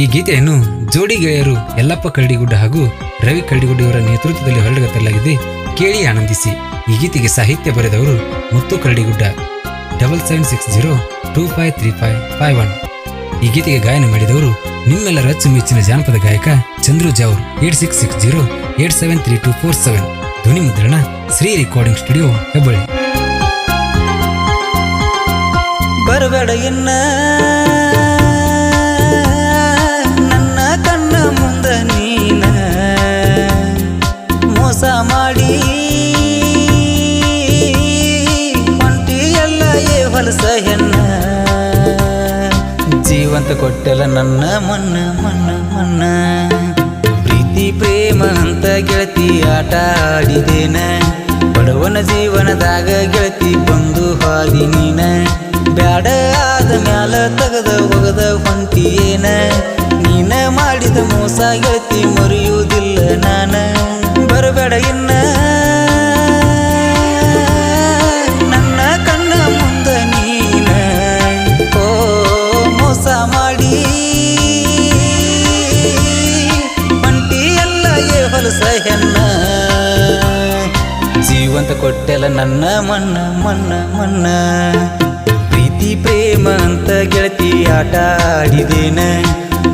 ಈ ಗೀತೆಯನ್ನು ಜೋಡಿ ಗೆಳೆಯರು ಯಲ್ಲಪ್ಪ ಕರಡಿಗುಡ್ಡ ಹಾಗೂ ರವಿ ಕರಡಿಗುಡ್ಡ ಇವರ ನೇತೃತ್ವದಲ್ಲಿ ಹೊರಡಗತ್ತಲಾಗಿದೆ ಕೇಳಿ ಆನಂದಿಸಿ. ಈ ಗೀತೆಗೆ ಸಾಹಿತ್ಯ ಬರೆದವರು Muttu Karadigudda. Double seven six zero two five three five five one. ಈ ಗೀತೆಗೆ ಗಾಯನ ಮಾಡಿದವರು ನಿಮ್ಮೆಲ್ಲರ ಅಚ್ಚುಮೆಚ್ಚಿನ ಜಾನಪದ ಗಾಯಕ Chandru Javur. Eight six six zero eight seven three two four seven. ಧ್ವನಿ ಮುದ್ರಣ ಶ್ರೀ ರೆಕಾರ್ಡಿಂಗ್ ಸ್ಟುಡಿಯೋ ಹೆಬ್ಬಳ್ಳಿ. ಬರಬೇಡ ಜೀವಂತ ಕೊಟ್ಟೆಲ್ಲ ನನ್ನ ಮನ್ನ ಮನ್ನ ಮನ್ನ. ಪ್ರೀತಿ, ಪ್ರೇಮ ಅಂತ ಗೆಳತಿ ಆಟ ಆಡಿದೇನ. ಬಡವನ ಜೀವನದಾಗ ಗೆಳತಿ ಬಂದು ಹಾದಿ ನೀನ ಬ್ಯಾಡ ಆದ ಮ್ಯಾಲ ತಗದ ಒಗದ ಹೊಂಟಿಯೇನ ನೀನ ಮಾಡಿದ ಮೋಸ ಗೆಳತಿ ಮರೆಯುವುದಿಲ್ಲ ನಾನು. ಬರಬೇಡ ಇನ್ನ. ಏ ಹೊಲಸ ಹೆಣ್ಣ. ಜೀವಂತ ಕೊಟ್ಟೆಲ್ಲ ನನ್ನ ಮಣ್ಣ ಮಣ್ಣ ಮಣ್ಣ. ಪ್ರೀತಿ, ಪ್ರೇಮ ಅಂತ ಗೆಳತಿ ಆಟ ಆಡಿದೇನ.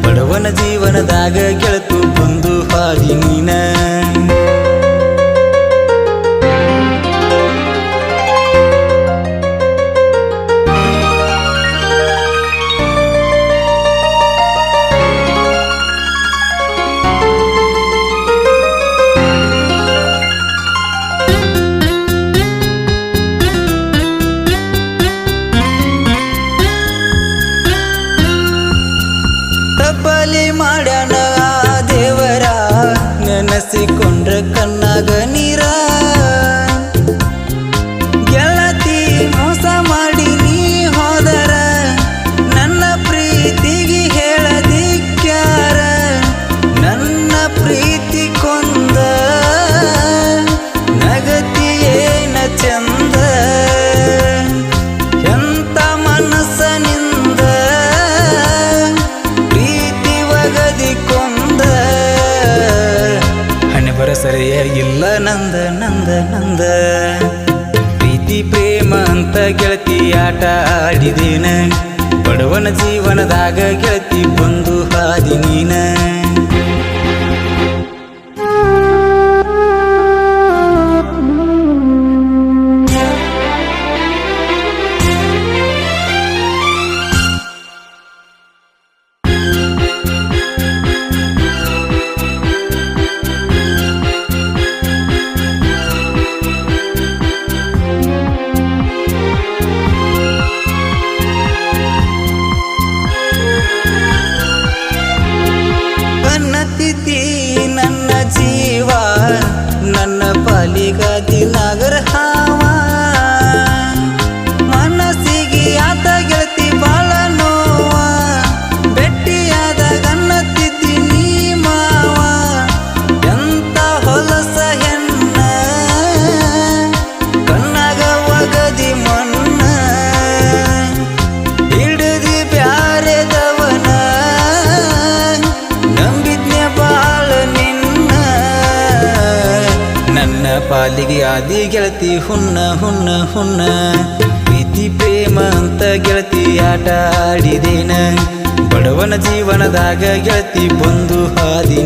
ಬಡವನ ಜೀವನದಾಗ ಗೆಳತು ಬಂದು ಹಾದಿ ಮಾಡ್ಯಾನ ನಂದ ಪ್ರೀತಿ ಪ್ರೇಮ ಅಂತ ಗೆಳತಿ ಆಟ ಆಡಿದೇನ. ಬಡವನ ಜೀವನದಾಗ ಗೆಳತಿ ಪಾಲಿಗೆ ಆದಿ ಗೆಳತಿ ಹುಣ್ಣ ಹುಣ್ಣ ಹುಣ್ಣ ಪ್ರೀತಿ, ಪ್ರೇಮ ಅಂತ ಗೆಳತಿ ಆಟ ಆಡಿದೇನ. ಬಡವನ ಜೀವನದಾಗ ಗೆಳತಿ ಬಂದು ಹಾದಿ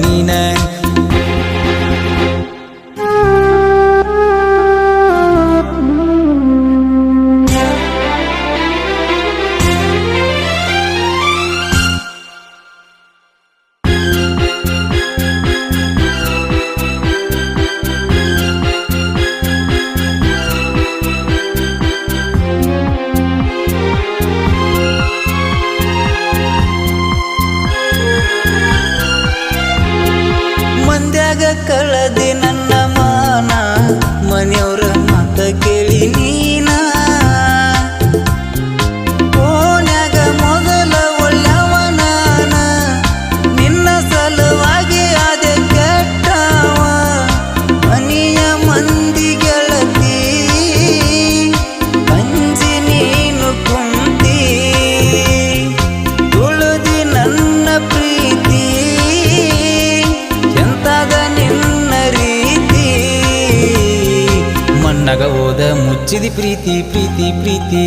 ಹಚ್ಚಿದಿ ಪ್ರೀತಿ ಪ್ರೀತಿ ಪ್ರೀತಿ.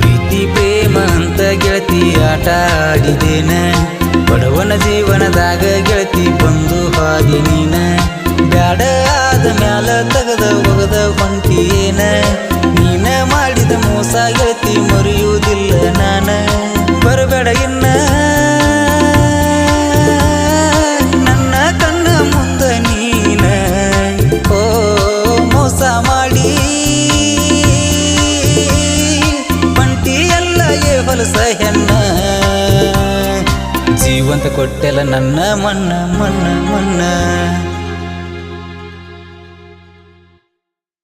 ಪ್ರೀತಿ, ಪ್ರೇಮ ಅಂತ ಗೆಳತಿ ಆಟ ಆಡಿದೇನ ಬಡವನ ಜೀವನದಾಗ ಗೆಳತಿ ಬಂದು ಹಾದಿ ನೀನ. ಏ ಹೊಲಸ ಹೆಣ್ಣ. ಜೀವಂತ ಕೊಟ್ಟೆಲ್ಲ ನನ್ನ ಮಣ್ಣ ಮಣ್ಣ ಮನ್ನ